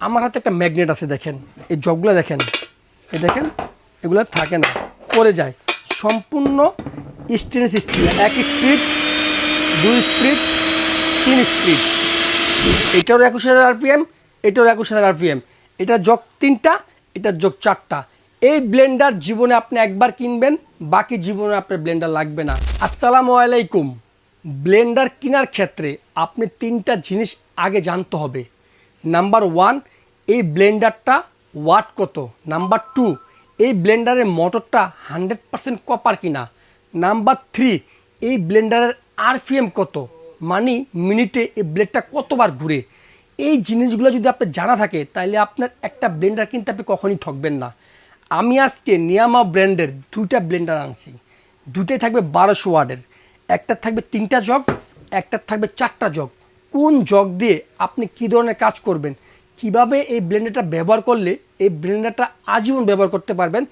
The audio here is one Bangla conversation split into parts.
আমার হাতে একটা ম্যাগনেট আছে দেখেন। এই জগগুলো দেখেন। এই দেখেন, এগুলো থাকে না, পড়ে যায়। সম্পূর্ণ স্টেনলেস স্টিল এক স্পিড দুই স্পিড তিন স্পিড এটারও একুশ হাজার আরপিএম এটারও একুশ হাজার আরপিএম এটা জগ তিনটা, এটা যোগ চারটা। এই ব্লেন্ডার জীবনে আপনি একবার কিনবেন, বাকি জীবনে আপনার ব্লেন্ডার লাগবে না। আসসালামু আলাইকুম। ব্লেন্ডার কেনার ক্ষেত্রে আপনি তিনটা জিনিস আগে জানতে হবে। নাম্বার ওয়ান, এই ব্লেন্ডারটা ওয়াট কত? নাম্বার টু, এই ব্লেন্ডারের মোটরটা হান্ড্রেড পার্সেন্ট কপার কিনা? নাম্বার থ্রি, এই ব্লেন্ডারের আরপিএম কত? মানে মিনিটে এই ব্লেডটা কতবার ঘুরে? এই জিনিসগুলো যদি আপনার জানা থাকে তাহলে আপনার একটা ব্লেন্ডার কিনতে আপনি কখনই ঠকবেন না। আমি আজকে নিয়ামা ব্র্যান্ডের দুইটা ব্লেন্ডার আনছি। দুটোই থাকবে বারোশো ওয়ার্ডের একটা থাকবে তিনটা জগ, একটা থাকবে চারটা জগ। কোন জগ দিয়ে আপনি কী ধরনের কাজ করবেন? কীভাবে এই ব্লেন্ডারটা ব্যবহার করলে এই ব্লেন্ডারটা আজীবন ব্যবহার করতে পারবেন?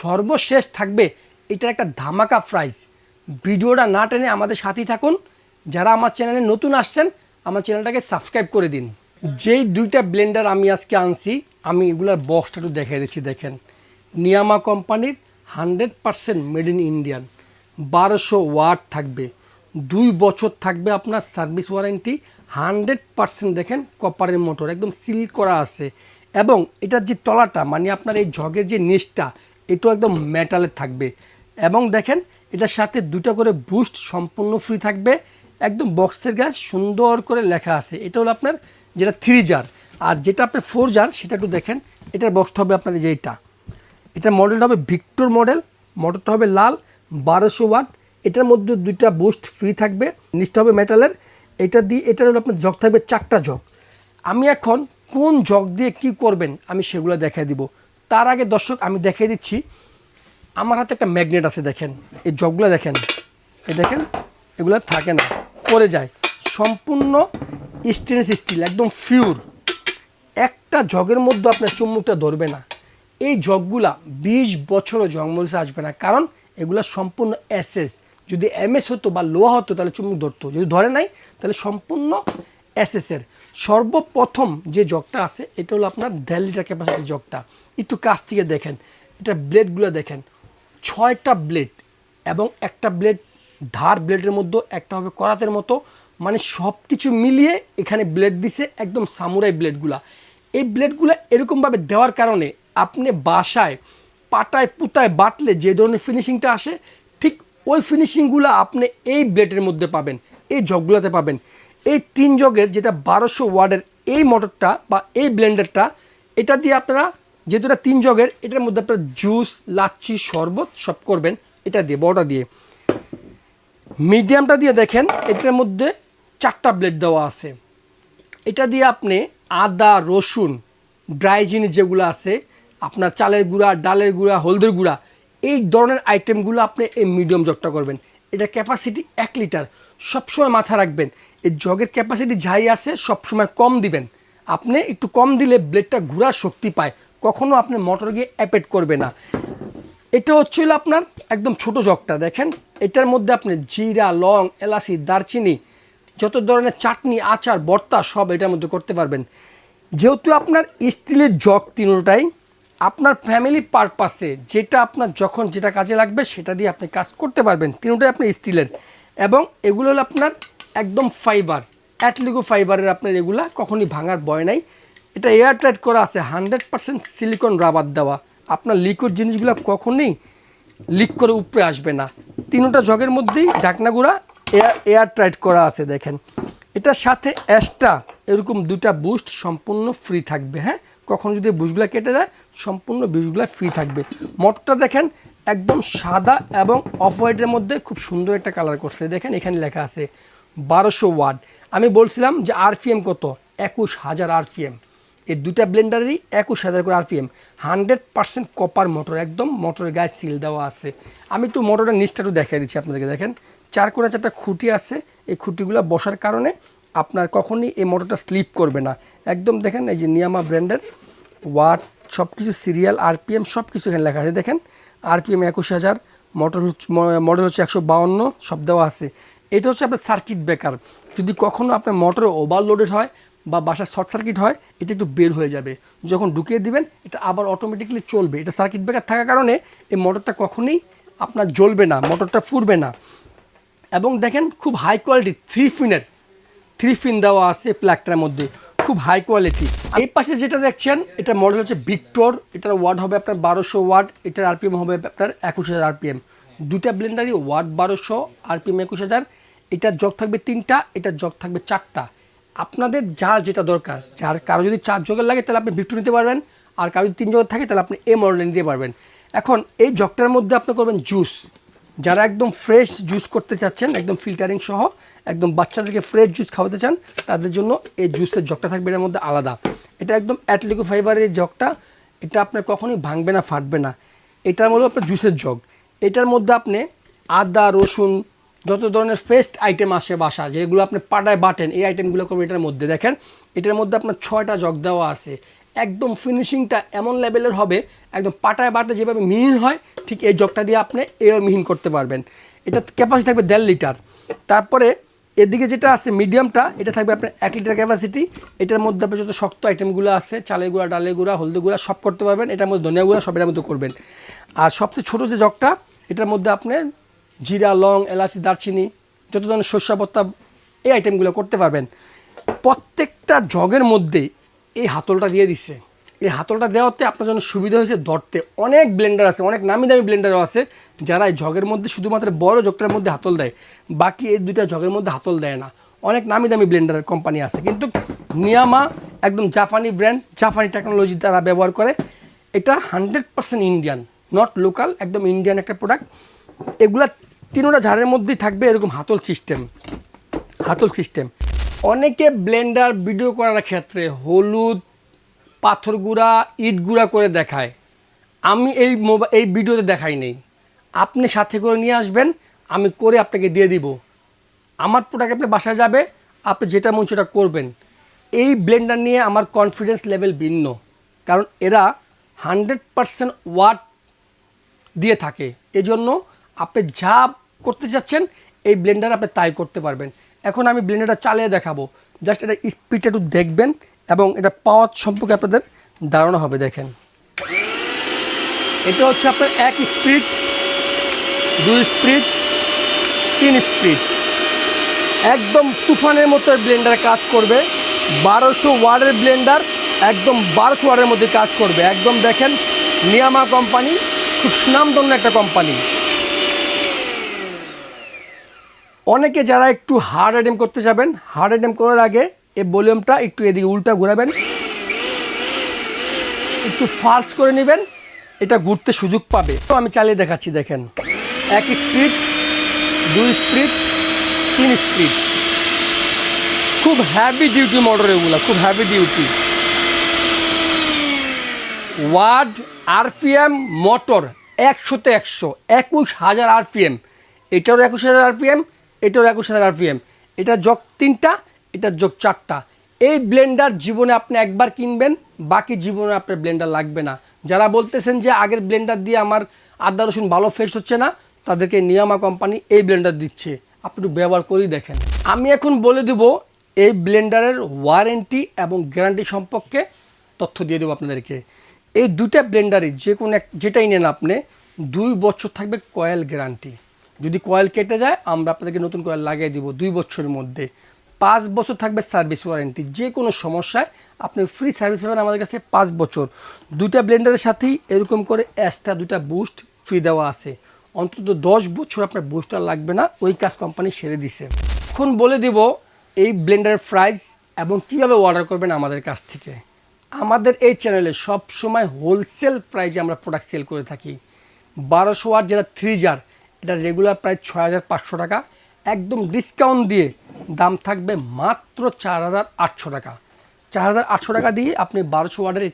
সর্বশেষ থাকবে এটার একটা ধামাকা প্রাইস ভিডিওটা না টেনে আমাদের সাথেই থাকুন। যারা আমার চ্যানেলে নতুন আসছেন, আমার চ্যানেলটাকে সাবস্ক্রাইব করে দিন। যেই দুইটা ব্লেন্ডার আমি আজকে আনছি, আমি এগুলার বক্সটা একটু দেখে দিচ্ছি, দেখেন। নিয়ামা কোম্পানির hundred percent made in Indian বারোশো ওয়াট থাকবে। দুই বছর থাকবে আপনার সার্ভিস ওয়ারেন্টি, হান্ড্রেড পারসেন্ট দেখেন কপারের মোটর একদম সিল করা আছে। এবং এটার যে তলাটা মানে আপনার এই ঝগের যে নিচটা এটাও একদম মেটালের থাকবে। এবং দেখেন, এটার সাথে দুটো করে বুস্ট সম্পূর্ণ ফ্রি থাকবে। একদম বক্সের গায়ে সুন্দর করে লেখা আছে। এটা হলো আপনার যেটা থ্রি জার আর যেটা আপনার ফোর জার সেটা একটু দেখেন, এটার বক্সটা হবে আপনার যে এইটা এটার মডেলটা হবে ভিক্টোর মডেল মোটরটা হবে লাল, বারোশো ওয়াট এটার মধ্যে দুইটা বুস্ট ফ্রি থাকবে, নিচটা হবে মেটালের এটা দিয়ে, এটার হলো আপনার জগ থাকবে চারটা জগ আমি এখন কোন জগ দিয়ে কি করবেন আমি সেগুলো দেখাই দিব। তার আগে দর্শক, আমি দেখিয়ে দিচ্ছি। আমার হাতে একটা ম্যাগনেট আছে, দেখেন। এই জগগুলো দেখেন। এই দেখেন, এগুলো থাকে না। পড়ে যায়। সম্পূর্ণ স্টেনলেস স্টিল একদম ফিউর একটা জগের মধ্যে আপনার চুম্বুকটা ধরবে না। এই জগগুলা বিশ বছরও জংমরিচে আসবে না। কারণ এগুলা সম্পূর্ণ এসএস যদি এমএস হতো বা লোহা হতো, তাহলে চুম্বুক ধরতো। যদি ধরে নাই, তাহলে সম্পূর্ণ এসএসের সর্বপ্রথম যে জগটা আছে, এটা হলো আপনার দেড় লিটার ক্যাপাসিটি জগটা। একটু কাছ থেকে দেখেন, এটা ব্লেডগুলো দেখেন। ছয়টা ব্লেড এবং একটা ব্লেড ধার ব্লেডের মধ্যে একটা হবে করাতের মতো। মানে সব কিছু মিলিয়ে এখানে ব্লেড দিছে একদম সামুরাই ব্লেডগুলা এই ব্লেডগুলো এরকমভাবে দেওয়ার কারণে আপনি বাসায়, পাটায়, পুতায় বাটলে যে ধরনের ফিনিশিংটা আসে ওই ফিনিশিংগুলো আপনি এই ব্লেডের মধ্যে পাবেন, এই জগগুলোতে পাবেন। এই তিন জগের যেটা বারোশো ওয়ার্ডের এই মোটরটা বা এই ব্লেন্ডারটা এটা দিয়ে আপনারা যেহেতু এটা তিন জগের এটার মধ্যে আপনারা জুস লাচ্ছি, শরবত সব করবেন, এটা দিয়ে, বড়টা দিয়ে। মিডিয়ামটা দিয়ে দেখেন, এটার মধ্যে চারটা ব্লেড দেওয়া আছে। এটা দিয়ে আপনি আদা, রসুন ড্রাই জিনিস যেগুলো আছে, আপনার চালের গুঁড়া, ডালের গুঁড়া, হলদের গুঁড়া এই ধরনের আইটেমগুলো আপনি এই মিডিয়াম জগটা করবেন। এটা ক্যাপাসিটি এক লিটার সবসময় মাথা রাখবেন। এই জগের ক্যাপাসিটি যাই আছে, সবসময় কম দিবেন। আপনি একটু কম দিলে ব্লেডটা ঘোরার শক্তি পায়। কখনো আপনি মোটর গিয়ে অ্যাপেট করবে না। এটা হচ্ছে হলো আপনার একদম ছোট জগটা দেখেন। এটার মধ্যে আপনি জিরা, লং, এলাচি, দারচিনি, যত ধরনের চাটনি, আচার বর্তা সব এটার মধ্যে করতে পারবেন। যেহেতু আপনার স্টিলের জগ তিনোটাই আপনার ফ্যামিলি পারপাসে যেটা আপনার যখন যেটা কাজে লাগবে সেটা দিয়ে আপনি কাজ করতে পারবেন। তিনোটাই আপনার স্টিলের। এবং এগুলো হলো আপনার একদম ফাইবার অ্যাটলিগো ফাইবারের আপনার এগুলা কখনই ভাঙার ভয় নাই। এটা এয়ার টাইট করা আছে হান্ড্রেড পার্সেন্ট সিলিকন রাবার দেওয়া। আপনার লিকুইড জিনিসগুলো কখনোই লিক করে উপরে আসবে না। তিনটা জগের মধ্যেই ঢাকনাগুড়া এয়ার এয়ার টাইট করা আছে, দেখেন। এটার সাথে এক্সট্রা এরকম দুটা বুস্ট সম্পূর্ণ ফ্রি থাকবে হ্যাঁ? কখনো যদি বুস্টগুলো কেটে যায় সম্পূর্ণ বুস্টগুলো ফ্রি থাকবে। মোটরটা দেখেন একদম সাদা এবং অফ হোয়াইটের মধ্যে খুব সুন্দর একটা কালার করছে। দেখেন এখানে লেখা আছে বারোশো ওয়াট। আমি বলছিলাম যে আরপিএম কত? একুশ হাজার আরপিএম এই দুটা ব্লেন্ডারেরই একুশ হাজার করে RPM hundred percent copper motor একদম মোটরের গায়ে সিল দেওয়া আছে। আমি একটু মোটরের নিচটা একটু দেখিয়ে দিচ্ছি আপনাদেরকে। দেখেন চার কোণে চারটা খুঁটি আছে। এই খুঁটিগুলো বসার কারণে আপনার কখনই এই মোটরটা স্লিপ করবে না। একদম দেখেন এই যে নিয়ামা ব্র্যান্ডের ওয়াট সব কিছু সিরিয়াল আরপিএম সব কিছু এখানে লেখা আছে। দেখেন আরপিএম একুশ হাজার মোটর মডেল হচ্ছে একশো বাউন্ন, সব দেওয়া আছে। এটা হচ্ছে আপনার সার্কিট ব্রেকার যদি কখনও আপনার মোটরে ওভারলোডেড হয় বা বাসার শর্ট সার্কিট হয়, এটা একটু বের হয়ে যাবে। যখন ঢুকিয়ে দিবেন, এটা আবার অটোমেটিক্যালি চলবে। এটা সার্কিট ব্রেকার থাকার কারণে এই মোটরটা কখনই আপনার জ্বলবে না মোটরটা ফুরবে না। এবং দেখেন, খুব হাই কোয়ালিটি থ্রি ফিনের থ্রি ফিন দেওয়া আছে ফ্ল্যাগটার মধ্যে। খুব হাই কোয়ালিটি এই পাশে যেটা দেখছেন, এটা মডেল হচ্ছে ভিক্টর এটার ওয়াট হবে আপনার বারোশো ওয়াট এটার আরপিএম হবে আপনার একুশ হাজার আরপিএম দুটা ব্লেন্ডারই ওয়াট বারোশো আরপিএম একুশ হাজার, এটার জগ থাকবে তিনটা, এটার জগ থাকবে চারটা। আপনাদের যার যেটা দরকার, যার কারও যদি চার জগের লাগে, তাহলে আপনি ভিক্টর নিতে পারবেন, আর কারও যদি তিন জগের থাকে, তাহলে আপনি এ মডেল নিতে পারবেন। এখন, এই জগটার মধ্যে আপনি করবেন জুস যারা একদম ফ্রেশ জুস করতে চাচ্ছেন, একদম ফিল্টারিং সহ, একদম বাচ্চাদেরকে ফ্রেশ জুস খাওয়াতে চান, তাদের জন্য এই জুসের জগটা থাকবে এর মধ্যে আলাদা। এটা একদম অ্যাটলিকো ফাইবারের জগটা, এটা আপনার কখনোই ভাঙবে না, ফাটবে না। এটার মধ্যে আপনার জুসের জগ। এটার মধ্যে আপনি আদা, রসুন, যত ধরনের পেস্ট আইটেম আসে বাসা যেগুলো আপনি পাটায় বাটেন, এই আইটেমগুলো করবেন এটার মধ্যে। দেখেন, এটার মধ্যে আপনার ছয়টা জগ দেওয়া আছে। একদম ফিনিশিংটা এমন লেভেলের হবে, একদম পাটায় বাটে যেভাবে মিহিন হয়, ঠিক এই জগটা দিয়ে আপনি এভাবে মিহিন করতে পারবেন। এটা ক্যাপাসিটি থাকবে দেড় লিটার। তারপরে এদিকে যেটা আছে মিডিয়ামটা এটা থাকবে আপনার এক লিটার ক্যাপাসিটি এটার মধ্যে আপনার যত শক্ত আইটেমগুলো আছে, চালের গুঁড়া, ডালের গুঁড়া, হলদি গুঁড়া, সব করতে পারবেন। এটার মধ্যে ধনিয়া গুঁড়া, সব এটার মধ্যে করবেন। আর সবচেয়ে ছোটো যে জগটা, এটার মধ্যে আপনি জিরা, লং, এলাচি, দারচিনি, যত ধরনের শস্য এই আইটেমগুলো করতে পারবেন। প্রত্যেকটা জগের মধ্যে এই হাতলটা দিয়ে দিচ্ছে এই হাতলটা দেওয়াতে আপনার জন্য সুবিধা হয়েছে ধরতে। অনেক ব্লেন্ডার আছে, অনেক নামি দামি ব্লেন্ডারও আছে, যারা এই জগের মধ্যে শুধুমাত্র বড় জগটার মধ্যে হাতল দেয়, বাকি এই দুইটা জগের মধ্যে হাতল দেয় না। অনেক নামি দামি ব্লেন্ডারের কোম্পানি আছে। কিন্তু নিয়ামা একদম জাপানি ব্র্যান্ড জাপানি টেকনোলজি দ্বারা ব্যবহার করে। এটা hundred percent Indian not local একদম ইন্ডিয়ান একটা প্রোডাক্ট এগুলা তিনোটা ঝাড়ের মধ্যেই থাকবে এরকম হাতল সিস্টেম হাতল সিস্টেম অনেকে ব্লেন্ডার ভিডিও করার ক্ষেত্রে হলুদ, পাথর গুঁড়া, ইট গুঁড়া করে দেখায়। আমি এই মোবাইল এই ভিডিওতে দেখাই নেই। আপনি সাথে করে নিয়ে আসবেন, আমি করে আপনাকে দিয়ে দিব। আমার প্রোডাক্ট আপনি বাসায় যাবে, আপনি যেটা মন সেটা করবেন। এই ব্লেন্ডার নিয়ে আমার কনফিডেন্স লেভেল ভিন্ন, কারণ এরা হান্ড্রেড পারসেন্ট ওয়াট দিয়ে থাকে। এজন্য আপনি যা করতে চাচ্ছেন, এই ব্লেন্ডার আপনি তাই করতে পারবেন। এখন আমি ব্লেন্ডারটা চালিয়ে দেখাবো। জাস্ট এটা স্পিডটা একটু দেখবেন এবং এটা পাওয়ার সম্পর্কে আপনাদের ধারণা হবে, দেখেন। এটা হচ্ছে আপনার এক স্পিড দুই স্পিড তিন স্পিড একদম তুফানের মতো ব্লেন্ডার কাজ করবে। বারোশো ওয়ার্ডের ব্লেন্ডার একদম বারোশো ওয়ার্ডের মধ্যে কাজ করবে। একদম দেখেন, নিয়ামা কোম্পানি খুব সুনামধন্য একটা কোম্পানি অনেকে যারা একটু হার্ড আইটেম করতে যাবেন হার্ড আইটেম করার আগে এই ভলিউমটা একটু এদিকে উল্টা ঘোরাবেন। একটু ফাস্ট করে নেবেন, এটা ঘুরতে সুযোগ পাবে। তো আমি চালিয়ে দেখাচ্ছি, দেখেন। এক স্পিড দুই স্পিড তিন স্পিড খুব হ্যাভি ডিউটি মোটর এগুলো, খুব heavy duty ward RPM motor একশোতে একশো, একুশ হাজার আরপিএম এটারও একুশ হাজার আরপিএম এটারও একুশ হাজার আরপিএম এটা যোগ তিনটা, এটা যোগ চারটা। এই ব্লেন্ডার জীবনে আপনি একবার কিনবেন, বাকি জীবনে আপনার ব্লেন্ডার লাগবে না। যারা বলতেছেন যে আগের ব্লেন্ডার দিয়ে আমার আদা, রসুন ভালো ফ্রেশ হচ্ছে না, তাদেরকে নিয়ামা কোম্পানি এই ব্লেন্ডার দিচ্ছে। আপনি একটু ব্যবহার করেই দেখেন। আমি এখন বলে দেব, এই ব্লেন্ডারের ওয়ারেন্টি এবং গ্যারান্টি সম্পর্কে তথ্য দিয়ে দেবো আপনাদেরকে। এই দুটা ব্লেন্ডারই যে কোনো এক, যেটাই নেন আপনি, দুই বছর থাকবে কয়েল গ্যারান্টি যদি কয়েল কেটে যায়, আমরা আপনাদেরকে নতুন কয়েল লাগিয়ে দিব দুই বছরের মধ্যে। পাঁচ বছর থাকবে সার্ভিস ওয়ারেন্টি। যে কোনো সমস্যায় আপনি ফ্রি সার্ভিস পাবেন আমাদের কাছে পাঁচ বছর। দুইটা ব্লেন্ডারের সাথেই এরকম করে এক্সট্রা দুইটা বুস্ট ফ্রি দেওয়া আছে। অন্তত দশ বছর আপনার বুস্টার লাগবে না, ওই কাজ কোম্পানি সেরে দিছে। এখন বলে দিব এই ব্লেন্ডারের প্রাইস এবং কীভাবে অর্ডার করবেন আমাদের কাছ থেকে। আমাদের এই চ্যানেলে সব সময় হোলসেল প্রাইসে আমরা প্রোডাক্ট সেল করে থাকি। বারোশো ওয়াট যেটা থ্রি জার এটা রেগুলার প্রাইস ছয় হাজার পাঁচশো টাকা। একদম ডিসকাউন্ট দিয়ে দাম থাকবে মাত্র চার হাজার আটশো টাকা। চার হাজার আটশো টাকা দিয়ে আপনি বারোশো ওয়ার্ডের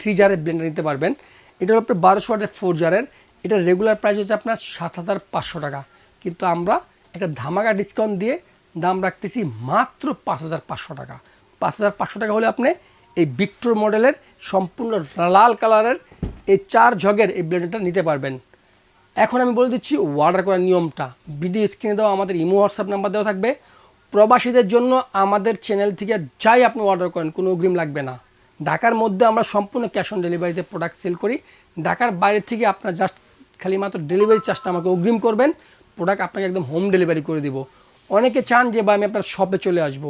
থ্রি জারের ব্লেন্ডার নিতে পারবেন। এটা হলো আপনার বারোশো ওয়ার্ডের ফোর জারের এটা রেগুলার প্রাইস হচ্ছে আপনার সাত হাজার পাঁচশো টাকা। কিন্তু আমরা একটা ধামাকা ডিসকাউন্ট দিয়ে দাম রাখতেছি মাত্র পাঁচ হাজার পাঁচশো টাকা। পাঁচ হাজার পাঁচশো টাকা হলে আপনি এই ভিক্টর মডেলের সম্পূর্ণ লাল কালারের এই চার ঝগের এই ব্লেন্ডারটা নিতে পারবেন। এখন আমি বলে দিচ্ছি অর্ডার করার নিয়মটা। ভিডিও স্ক্রিনে দেওয়া আমাদের ইমো হোয়াটসঅ্যাপ নাম্বার দেওয়া থাকবে। প্রবাসীদের জন্য আমাদের চ্যানেল থেকে যাই আপনি অর্ডার করেন, কোনো অগ্রিম লাগবে না। ঢাকার মধ্যে আমরা সম্পূর্ণ ক্যাশ অন ডেলিভারিতে প্রোডাক্ট সেল করি। ঢাকার বাইরে থেকে আপনার জাস্ট খালি মাত্র ডেলিভারি চার্জটা আমাকে অগ্রিম করবেন। প্রোডাক্ট আপনাকে একদম হোম ডেলিভারি করে দিব। অনেকে চান যে বা আমি আপনার শপে চলে আসব।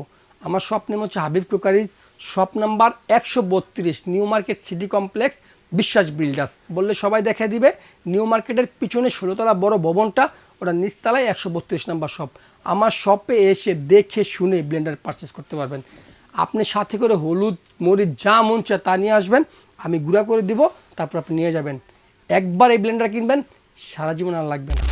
আমার শপ নেম হচ্ছে হাবিব কুকারিজ শপ নাম্বার একশো বত্রিশ, new market city complex Biswas builders বললে সবাই দেখা দিবে। নিউ মার্কেটের পিছনে ষোলোতলা বড় ভবনটা, ওটা নিচতলায় একশো বত্রিশ নাম্বার শপ আমার শপে এসে দেখে শুনে ব্লেন্ডার পারচেস করতে পারবেন। আপনি সাথে করে হলুদ, মরিচ, যা মন চায় তা নিয়ে আসবেন। আমি গুঁড়া করে দিব, তারপর আপনি নিয়ে যাবেন। একবার এই ব্লেন্ডার কিনবেন, সারা জীবন আর লাগবে না।